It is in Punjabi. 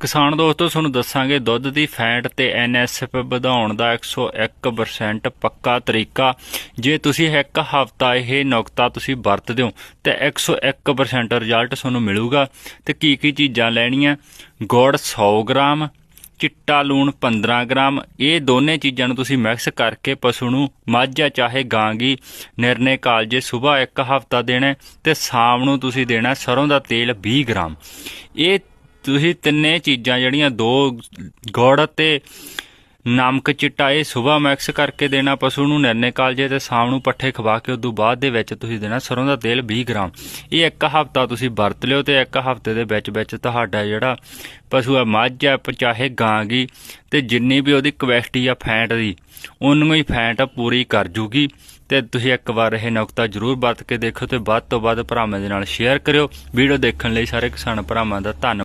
ਕਿਸਾਨ ਦੋਸਤੋ, ਤੁਹਾਨੂੰ ਦੱਸਾਂਗੇ, ਦੁੱਧ ਦੀ ਫੈਟ ਤੇ ਐਨਐਸਐਫ ਵਧਾਉਣ ਦਾ 101% ਪੱਕਾ ਤਰੀਕਾ। ਜੇ ਤੁਸੀਂ ਇੱਕ ਹਫਤਾ ਇਹ ਨੁਕਤਾ ਤੁਸੀਂ ਵਰਤਦੇ ਹੋ, ਤੇ 101% ਰਿਜ਼ਲਟ ਤੁਹਾਨੂੰ ਮਿਲੂਗਾ। ਤੇ ਕੀ ਕੀ ਚੀਜ਼ਾਂ ਲੈਣੀਆਂ? ਗੁੜ 100 ਗ੍ਰਾਮ, ਚਿੱਟਾ ਲੂਣ 15 ਗ੍ਰਾਮ, ਇਹ ਦੋਨੇ ਚੀਜ਼ਾਂ ਨੂੰ ਤੁਸੀਂ ਮਿਕਸ ਕਰਕੇ ਪਸ਼ੂ ਨੂੰ ਮੱਝ ਜਾਂ ਚਾਹੇ ਗਾਂ ਗੀ ਨਿਰਣੇ ਕਾਲਜੇ ਸਵੇਰ ਇੱਕ ਹਫਤਾ ਦੇਣਾ ਹੈ, ਤੇ ਸ਼ਾਮ ਨੂੰ ਤੁਸੀਂ ਦੇਣਾ ਸਰੋਂ ਦਾ ਤੇਲ 20 ਗ੍ਰਾਮ। ਇਹ ਤੁਸੀਂ ਤਿੰਨੇ ਚੀਜ਼ਾਂ ਜਿਹੜੀਆਂ ਦੋ ਗੁੜ ਅਤੇ ਨਮਕ ਚਿੱਟਾ ਇਹ ਸਵੇਰ ਮਿਕਸ ਕਰਕੇ ਦੇਣਾ ਪਸ਼ੂ ਨੂੰ ਨਿਰਣੇ ਕਾਲਜੇ ਤੇ ਸ਼ਾਮ ਨੂੰ ਪੱਠੇ ਖਵਾ ਕੇ ਉਦੋਂ ਬਾਅਦ ਦੇ ਵਿੱਚ ਤੁਸੀਂ ਦੇਣਾ ਸਰੋਂ ਦਾ ਤੇਲ 20 ਗ੍ਰਾਮ। ਇਹ ਇੱਕ ਹਫਤਾ ਤੁਸੀਂ ਵਰਤ ਲਿਓ ਤੇ ਇੱਕ ਹਫ਼ਤੇ ਦੇ ਵਿੱਚ ਵਿੱਚ ਤੁਹਾਡਾ ਜਿਹੜਾ ਪਸ਼ੂ ਆ ਮੱਝ ਆ ਚਾਹੇ ਗਾਂ ਗੀ ਤੇ ਜਿੰਨੀ ਵੀ ਉਹਦੀ ਕਵੈਸਟੀ ਆ ਫੈਂਟ ਦੀ, ਉਹਨੂੰ ਹੀ ਫੈਂਟ ਪੂਰੀ ਕਰ ਜੂਗੀ। ਤੇ ਤੁਸੀਂ ਇੱਕ ਵਾਰ ਇਹ ਨੁਕਤਾ ਜ਼ਰੂਰ ਵਰਤ ਕੇ ਦੇਖੋ ਤੇ ਵੱਧ ਤੋਂ ਵੱਧ ਭਰਾਵਾਂ ਦੇ ਨਾਲ ਸ਼ੇਅਰ ਕਰਿਓ। ਵੀਡੀਓ ਦੇਖਣ ਲਈ ਸਾਰੇ ਕਿਸਾਨ ਭਰਾਵਾਂ ਦਾ ਧੰਨਵਾਦ।